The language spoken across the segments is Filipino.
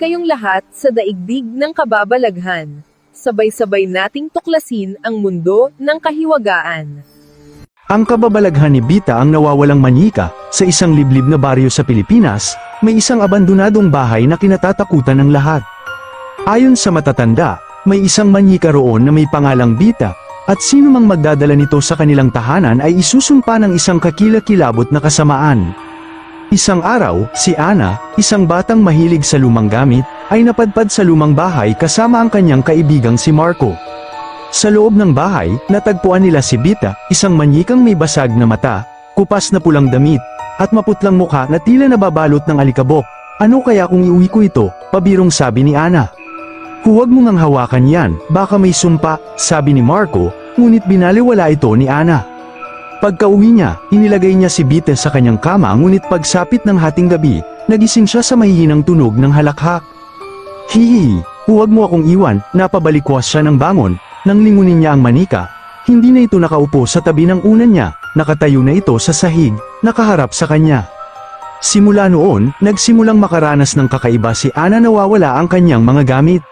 kayong lahat sa daigdig ng kababalaghan. Sabay-sabay nating tuklasin ang mundo ng kahiwagaan. Ang kababalaghan ni Bita ang nawawalang manyika, sa isang liblib na baryo sa Pilipinas, may isang abandonadong bahay na kinatatakutan ng lahat. Ayon sa matatanda, may isang manyika roon na may pangalang Bita, at sino mang magdadala nito sa kanilang tahanan ay isusumpa ng isang kakilakilabot na kasamaan. Isang araw, si Ana, isang batang mahilig sa lumang gamit, ay napadpad sa lumang bahay kasama ang kanyang kaibigang si Marco. Sa loob ng bahay, natagpuan nila si Bita, isang manyikang may basag na mata, kupas na pulang damit, at maputlang mukha na tila nababalot ng alikabok. Ano kaya kung iuwi ko ito? Pabirong sabi ni Ana. Huwag mo ngang hawakan yan, baka may sumpa, sabi ni Marco, ngunit binaliwala ito ni Ana. Pagka-uwi niya, inilagay niya si Bita sa kanyang kama ngunit pagsapit ng hating gabi, nagising siya sa mahihinang tunog ng halakhak. Hihi, huwag mo akong iwan, napabalikwas siya ng bangon, nang lingunin niya ang manika, hindi na ito nakaupo sa tabi ng unan niya, nakatayo na ito sa sahig, nakaharap sa kanya. Simula noon, nagsimulang makaranas ng kakaiba si Ana nawawala ang kanyang mga gamit.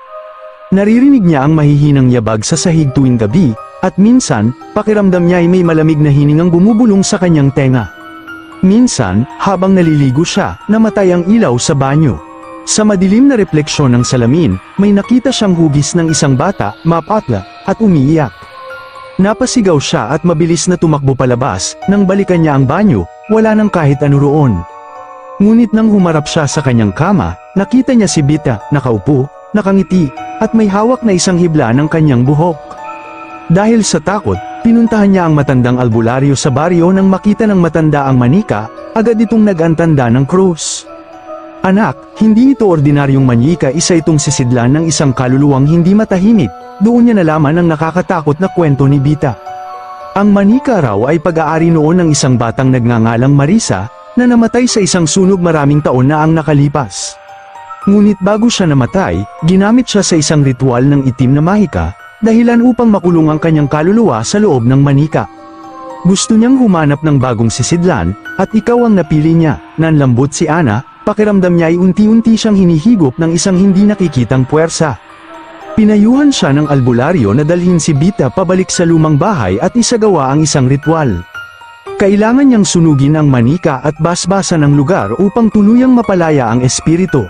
Naririnig niya ang mahihinang yabag sa sahig tuwing gabi, at minsan, pakiramdam niya ay may malamig na hiningang bumubulong sa kanyang tenga. Minsan, habang naliligo siya, namatay ang ilaw sa banyo. Sa madilim na refleksyon ng salamin, may nakita siyang hugis ng isang bata, mapatla, at umiiyak. Napasigaw siya at mabilis na tumakbo palabas, nang balikan niya ang banyo, wala nang kahit ano roon. Ngunit nang humarap siya sa kanyang kama, nakita niya si Bita, nakaupo, nakangiti, at may hawak na isang hibla ng kanyang buhok. Dahil sa takot, pinuntahan niya ang matandang albularyo sa baryo nang makita ng matanda ang manika, agad itong nagantanda ng krus. Anak, hindi ito ordinaryong manyika isa itong sisidlan ng isang kaluluwang hindi matahimik, doon niya nalaman ang nakakatakot na kwento ni Bita. Ang manika raw ay pag-aari noon ng isang batang nagngangalang Marisa, na namatay sa isang sunog maraming taon na ang nakalipas. Ngunit bago siya namatay, ginamit siya sa isang ritual ng itim na mahika, dahilan upang makulong ang kanyang kaluluwa sa loob ng manika. Gusto niyang humanap ng bagong sisidlan, at ikaw ang napili niya, nanlambot si Ana, pakiramdam niya ay unti-unti siyang hinihigop ng isang hindi nakikitang puwersa. Pinayuhan siya ng albularyo na dalhin si Bita pabalik sa lumang bahay at isagawa ang isang ritual. Kailangan niyang sunugin ang manika at basbasan ng lugar upang tuluyang mapalaya ang espiritu.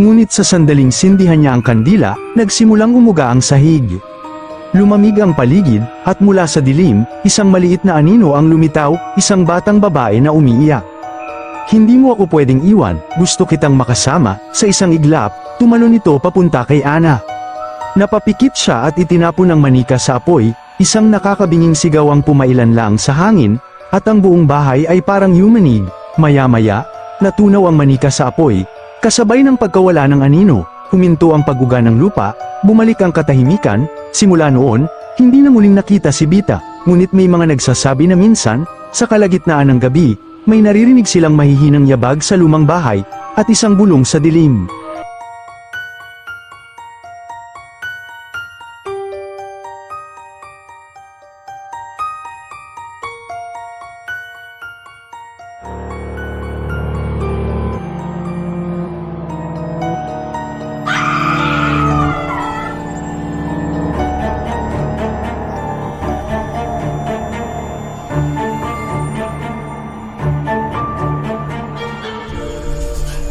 Ngunit sa sandaling sindihan niya ang kandila, nagsimulang umuga ang sahig. Lumamig ang paligid, at mula sa dilim, isang maliit na anino ang lumitaw, isang batang babae na umiiyak. Hindi mo ako pwedeng iwan, gusto kitang makasama, sa isang iglap, tumalon ito papunta kay Ana. Napapikit siya at itinapon ng manika sa apoy, isang nakakabinging sigaw ang pumailan lang sa hangin, at ang buong bahay ay parang yumanig, maya-maya, natunaw ang manika sa apoy, Kasabay ng pagkawala ng anino, huminto ang paguga ng lupa, bumalik ang katahimikan, simula noon, hindi na muling nakita si Bita, ngunit may mga nagsasabi na minsan, sa kalagitnaan ng gabi, may naririnig silang mahihinang yabag sa lumang bahay, at isang bulong sa dilim.